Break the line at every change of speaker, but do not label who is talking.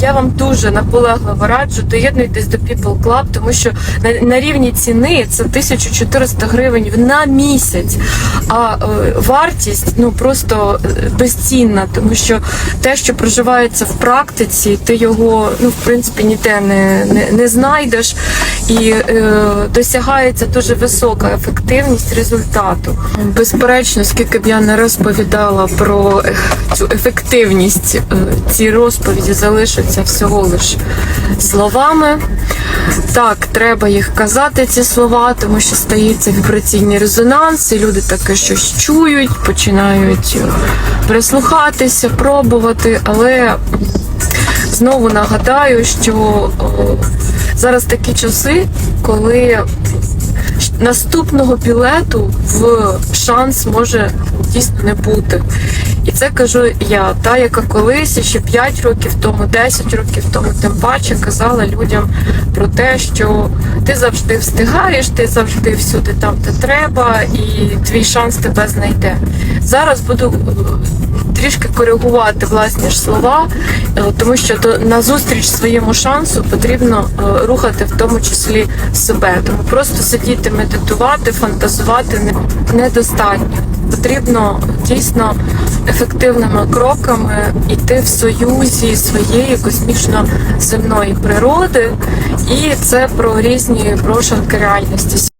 я вам дуже наполегливо раджу, доєднуйтесь до People Club, тому що на, на рівні ціни це 1400 гривень на місяць. А е, вартість ну просто е, безцінна, тому що те, що проживається в практиці, ти його ну в принципі ніде не, не, не знайдеш, і е, досягається дуже висока ефективність результату. Безперечно, скільки б я не розповідала про цю ефективність, е, ці розповіді залишаться всього лиш словами. Так, треба їх казати, ці слова, тому що стається вібраційний резонанс, і люди таке щось чують, починають е, прислухатися, пробувати, але знову нагадаю, що е, зараз такі часи, коли наступного білету в шанс може дійсно не бути. І це кажу я, та яка колись ще 5 років тому, 10 років тому, тим паче казала людям про те, що ти завжди встигаєш, ти завжди всюди там, де треба, і твій шанс тебе знайде. Зараз буду е, трішки коригувати власні ж слова, тому що до назустріч своєму шансу потрібно е, рухати в тому числі себе. Тому просто сидіти, медитувати, фантазувати не- недостатньо. Потрібно дійсно ефективними кроками йти в союзі своєї космічно-земної природи, і це про різні прошарки реальності.